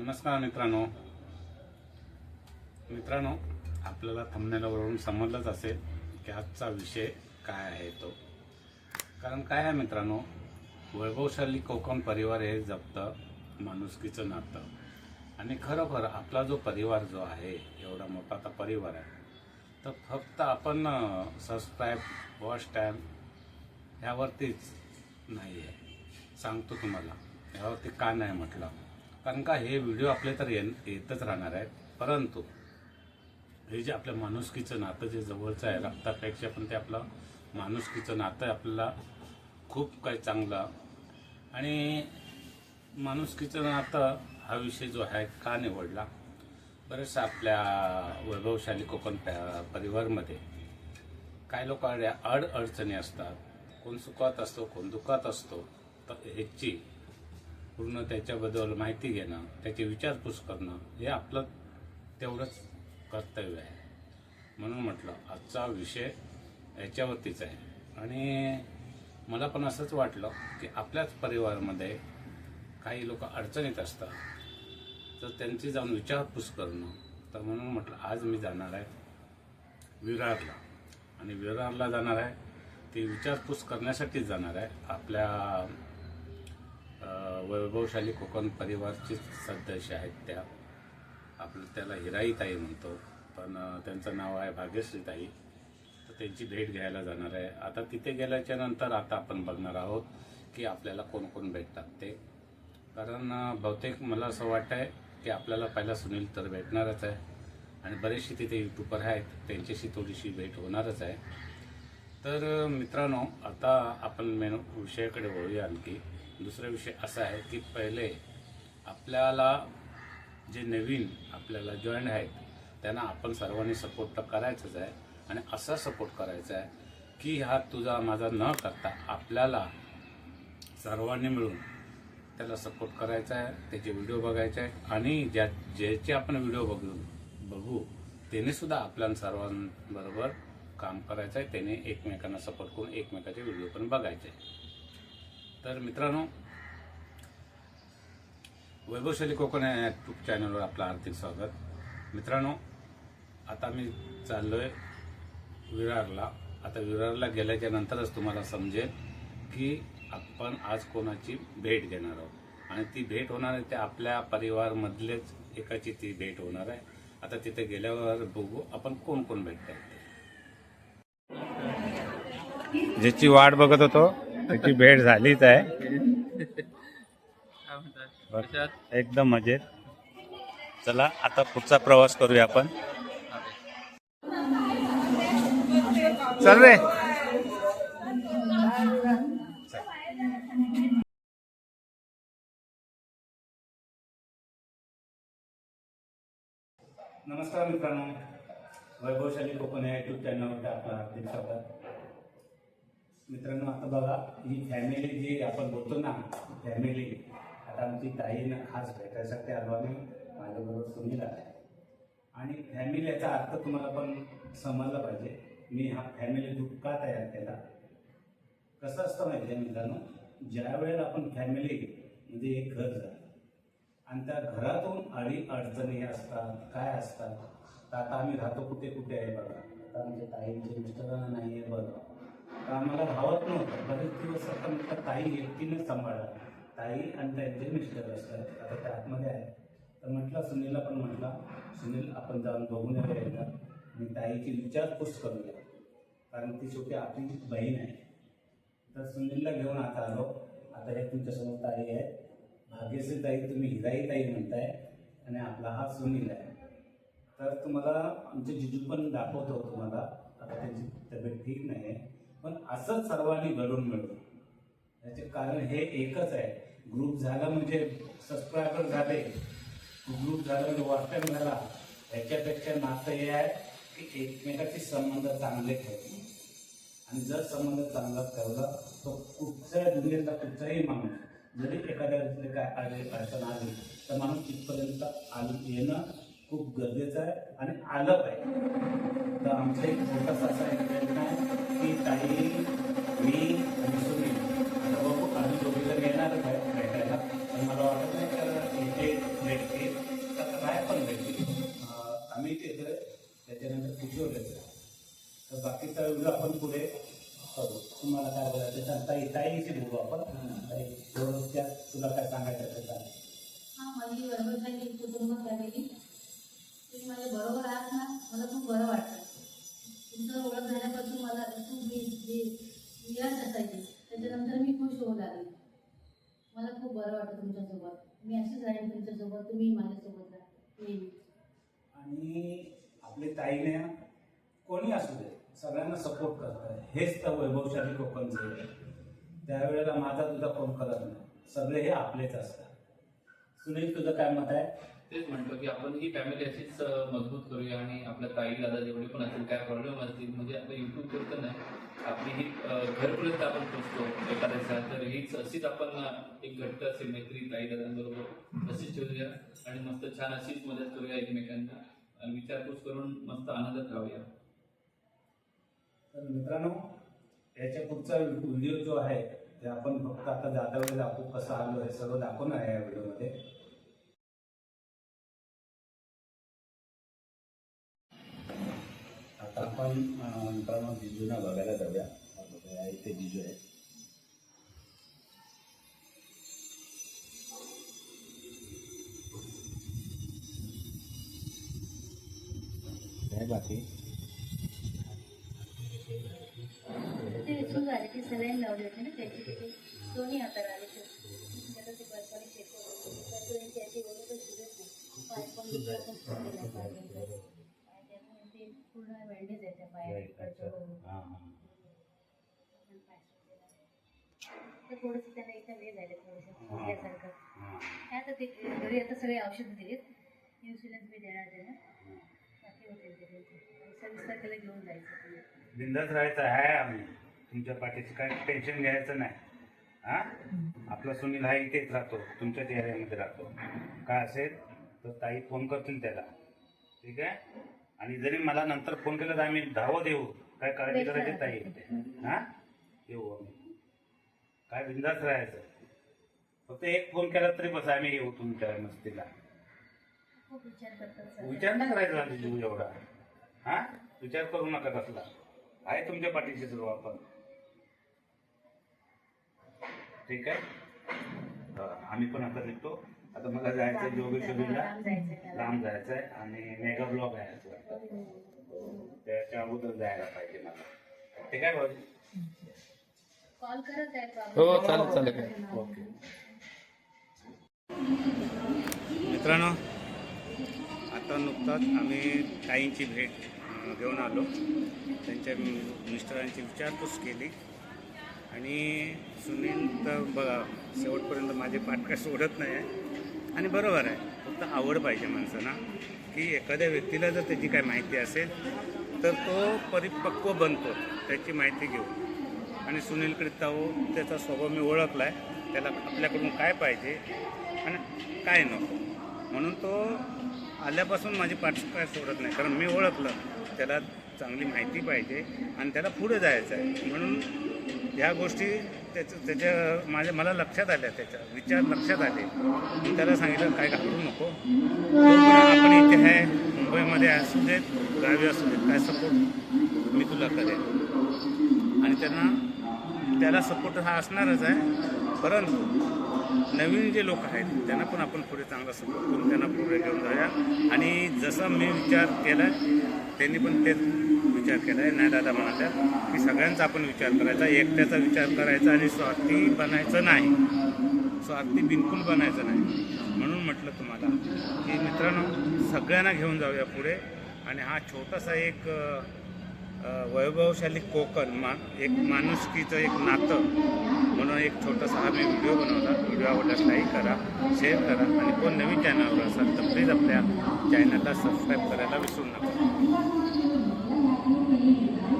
नमस्कार मित्रांनो. मित्रांनो आपल्याला थंबनेलवरून समजलंच असेल की आजचा विषय काय आहे तो. कारण काय आहे मित्रांनो वैभवशाली कोकण परिवार हे जपतं माणुसकीचं नातं. आणि खरोखर आपला जो परिवार जो आहे एवढा मोठा आता परिवार आहे. तर फक्त आपण सबस्क्राईब वॉच टाईम ह्यावरतीच नाही आहे सांगतो तुम्हाला यावरती का नाही म्हटलं? कारण का हे व्हिडिओ आपले तर येतच राहणार आहेत. परंतु हे जे आपल्या माणुसकीचं नातं जे जवळचं आहे रक्तापेक्षा पण ते आपलं माणुसकीचं नातं आपल्याला खूप काही चांगलं. आणि माणुसकीचं नातं हा विषय जो आहे का निवडला? बरेचसा आपल्या वैभवशाली कोकण प- परिवारमध्ये काही लोक अडअडचणी असतात. कोण सुखात असतो कोण दुःखात असतो. तर ह्याची पूर्ण त्याच्याबद्दल माहिती घेणं त्याची विचारपूस करणं हे आपलं तेवढंच कर्तव्य आहे. म्हणून म्हटलं आजचा विषय याच्यावरतीच आहे. आणि मला पण असंच वाटलं की आपल्याच परिवारामध्ये काही लोक अडचणीत असतात तर त्यांची जाऊन विचारपूस करणं. तर म्हणून म्हटलं आज मी जाणार आहे विरारला. आणि विरारला जाणार आहे ती विचारपूस करण्यासाठीच जाणार आहे. आपल्या वैभवशाली कोकण परिवारचीच सदस्य आहेत त्या. आपलं त्याला हिराई ताई म्हणतो. पण त्यांचं नाव आहे भाग्यश्री ताई तर त्यांची भेट घ्यायला जाणार आहे. आता तिथे गेल्याच्यानंतर आता आपण बघणार आहोत की आपल्याला कोण कोण भेटतात ते. कारण बहुतेक मला असं वाटतं आहे की आपल्याला पहिला सुनील तर भेटणारच आहे. आणि बरेचसे तिथे युट्यूबर आहेत. त्यांच्याशी थोडीशी भेट होणारच आहे. तर मित्रांनो आता आपण मेन विषयाकडे वळूया आणखी. दुसरा विषय असा आहे की पहिले आपल्याला जे नवीन आपल्याला जॉईन आहेत त्यांना आपण सर्वांनी सपोर्ट तर करायचंच आहे आणि असा सपोर्ट करायचा आहे की हा तुझा माझा न करता आपल्याला सर्वांनी मिळून त्याला सपोर्ट करायचा आहे त्याचे व्हिडिओ बघायचे आहे आणि ज्या ज्याचे आपण व्हिडिओ बघू बघू त्यानेसुद्धा आपल्या सर्वांबरोबर काम करायचं आहे त्याने एकमेकांना सपोर्ट करून एकमेकाचे व्हिडिओ पण बघायचे आहे. तर मित्रांनो वैभवशाली कोकण या यूट्यूब चॅनलवर आपलं हार्दिक स्वागत. मित्रांनो आता मी चाललोय विरारला. आता विरारला गेल्याच्या नंतरच तुम्हाला समजेल की आपण आज कोणाची भेट घेणार आहोत. आणि ती भेट होणार आहे ते आपल्या परिवारमधलेच एकाची ती भेट होणार आहे. आता तिथे गेल्यावर बघू आपण कोण कोण भेटत ज्याची वाट बघत होतो त्याची भेट झालीच आहे. एकदम मजेत. चला आता पुढचा प्रवास करूया आपण. चल रे. नमस्कार मित्रांनो. वैभवशाली कोकण या युट्यूब चॅनलवर आपलं हार्दिक स्वागत. मित्रांनो आता बघा ही फॅमिली जी आपण बोलतो ना फॅमिली आता आमची ताईनं खास भेटायसाठी आलो आम्ही. माझ्याबरोबर सुनील आहे. आणि फॅमिली याचा अर्थ तुम्हाला पण समजला पाहिजे. मी हा फॅमिली ग्रुप का तयार केला? कसं असतं माहिती आहे मित्रांनो? ज्या वेळेला आपण फॅमिली म्हणजे एक घर झालं आणि त्या घरातून अडी अडचणी असतात काय असतात तर आता आम्ही राहतो कुठे कुठे आहे बघा. आता आमच्या ताईंचे मिस्टरांना नाही आहे बघा. तर आम्हाला राहत नव्हतं. बरेच दिवस आता म्हटलं ताई एकटीने सांभाळा ताई आणि त्यांचे मिस्टर असतात आता त्या आतमध्ये आहे तर म्हटलं सुनीलला पण म्हटलं सुनील आपण जाऊन बघून येऊया एकदा. आणि ताईची विचारपूस करूया कारण ती शेवटी आपली बहीण आहे. तर सुनीलला घेऊन आता आलो. आता हे तुमच्यासमोर ताई आहे भाग्यश्री ताई तुम्ही हिराई ताई म्हणताय आणि आपला हा सुनील आहे. तर तुम्हाला आमचे जिजू पण दाखवतो तुम्हाला. आता त्यांची तब्येत ठीक नाही आहे पण असंच सर्वांनी घडून मिळून याचे कारण हे एकच आहे. ग्रुप झाला म्हणजे सबस्क्रायबर झाले. ग्रुप म्हणजे झाला म्हणजे व्हॉट्सअप झाला. ह्याच्यापेक्षा नातं हे आहे की एकमेकाचे संबंध चांगले ठेवणे आणि जर संबंध चांगला ठेवला तो कुठच्याही दुनियेचा कुठचाही माणूस जरी एखाद्या व्यक्तीला काय आले अडचण आली तर माणूस तिथपर्यंत आलं येणं खूप गरजेचं आहे आणि आलं पाहिजे. तर आमचा एक छोटासा असा एक प्रयत्न आहे. काही मी आणि सुनील बघू आम्ही दोघी जर येणार भेटायला. पण मला वाटत नाही तर इथे भेटते तर काय पण भेटतील. आम्ही ते तिथे त्याच्यानंतर पुजवले तर बाकीचा व्हिडिओ आपण पुढे करू. तुम्हाला काय बोलायचं सांगता येता येईल बोलू आपण. थोडं त्या तुला काय सांगायचं ते सांग हां माझी वर्ग कुटुंब फॅमिली तुम्ही माझ्या बरोबर आहात ना मला खूप बरं वाटतं. तुमचं ओळख झाल्यापासून मला खूप मी जी निराश असायची. त्याच्यानंतर मी खुश होऊ लागले. मला खूप बरं वाटतं तुमच्यासोबत. मी अशीच राहीन तुमच्यासोबत. तुम्ही माझ्यासोबत राहा. नेहमी आणि आपले ताईने कोणी असू दे सगळ्यांना सपोर्ट करतात हेच तर वैभवशाली कोकणचं त्यावेळेला माझा तुझा कोण करत नाही. सगळे हे आपलेच असतात. सुनील तुझं काय मत आहे? तेच म्हणतो की आपण ही फॅमिली अशीच मजबूत करूया आणि आपल्या ताई दादा जेवढे पण असतील काय प्रॉब्लेम असतील म्हणजे आपलं युट्यूब करतं नाही आपली ही घरपर्यंत आपण पोचतो एखाद्याच्या तर हीच अशीच आपण एक घट्ट असे मैत्री ताई दादांबरोबर अशीच ठेवूया आणि मस्त छान अशीच मदत करूया एकमेकांना आणि विचारपूस करून मस्त आनंदात राहूया. तर मित्रांनो याच्या पुढचा व्हिडिओ जो आहे ते आपण फक्त आता जाता वेळी दाखवू कसं आलो हे सर्व दाखवणार आहे या व्हिडिओमध्ये. आता आपण मित्रांनो जिजूना बघायला जाऊया. इथे जिजू आहे. बाकी? सलाईन लावले होते ना त्याची तिथे दोन्ही हाताला आले ते त्याला ते बर्फाने शेकवलं त्याची एवढं पण नाही. पाय त्यामुळे ते पूर्ण बँडेज आहे त्या. हां. हां. तर थोडंसं त्याला हे झालं थोडंसं फुगल्यासारखं. हां. काय आता ते घरी आता सगळे औषधं दिलीत. इन्शुरन्स मी देणार त्यांना बाकी होते ते. त्यांचे. आणि सव्वीस तारखेला घेऊन जायचं. बिंदास राहायचं आहे आम्ही. तुमच्या पाठीचं काय टेन्शन घ्यायचं नाही. हा? आपला सुनील हा इथेच राहतो तुमच्याच एरियामध्ये राहतो. काय असेल तर ताई फोन करतील त्याला. ठीक आहे? आणि जरी मला नंतर फोन केला तर आम्ही धावत येऊ. काय काळजी करायची ताई? हा? येऊ आम्ही. काय बिंदास राहायचं? फक्त एक फोन केला तरी बस आम्ही येऊ तुमच्या मस्तीला. विचार सर. नाही करायचा आमच्या जीव एवढा. हा? विचार करू नका कसला आहे तुमच्या पाठीशी सर्व आपण. ठीक आहे? हा, आम्ही पण आता निघतो. आता मला जायचं आहे जोगेश्वरीला. लांब जायचं आहे आणि मेगा ब्लॉक आहे आज वाटतं. त्याच्या अगोदर जायला पाहिजे मला. ठीक आहे भाऊजी? कॉल करत आहे हो, चालेल, चालेल. ओके. मित्रांनो आता नुकताच आम्ही ताईंची भेट घेऊन आलो. त्यांच्या मि- मिस्टरांची विचारपूस केली. आणि सुनील तर बघा शेवटपर्यंत माझे पाठ काय सोडत नाही आहे. आणि बरोबर आहे फक्त आवड पाहिजे माणसांना की एखाद्या व्यक्तीला जर त्याची काय माहिती असेल तर तो परिपक्व बनतो त्याची माहिती घेऊन. आणि सुनीलकडे तो त्याचा स्वभाव मी ओळखला आहे त्याला आपल्याकडून काय पाहिजे आणि काय नको. म्हणून तो आल्यापासून माझी पाठ काय सोडत नाही कारण मी ओळखलं त्याला चांगली माहिती पाहिजे आणि त्याला पुढे जायचं आहे. म्हणून ह्या गोष्टी त्याचं त्याच्या माझ्या मला लक्षात आल्या त्याच्या विचार लक्षात आले. मी त्याला सांगितलं काय घाबरू नको. आपण इथे आहे मुंबईमध्ये असू देत गावी असू देत काय सपोर्ट मी तुला करेन. आणि त्यांना त्याला सपोर्ट हा असणारच आहे. परंतु नवीन जे लोक आहेत त्यांना पण आपण पुढे चांगला सपोर्ट करून त्यांना पुढे घेऊन जाऊया. आणि जसा मी विचार केला त्यांनी पण तेच विचार केला आहे नाही दादा म्हणाल्या की सगळ्यांचा आपण विचार करायचा एकट्याचा विचार करायचा आणि स्वार्थी बनायचं नाही. स्वार्थी बिलकुल बनायचं नाही. म्हणून म्हटलं तुम्हाला की मित्रांनो सगळ्यांना घेऊन जाऊया पुढे. आणि हा छोटासा एक वैभवशाली कोकण मा एक माणुसकीचं एक नातं म्हणून एक छोटासा हा मी व्हिडिओ बनवला. व्हिडिओ आवडल्यास लाईक करा शेअर करा आणि कोण नवीन चॅनलवर असाल तर प्लीज आपल्या चॅनलला सबस्क्राईब करायला विसरू नका. 嗯。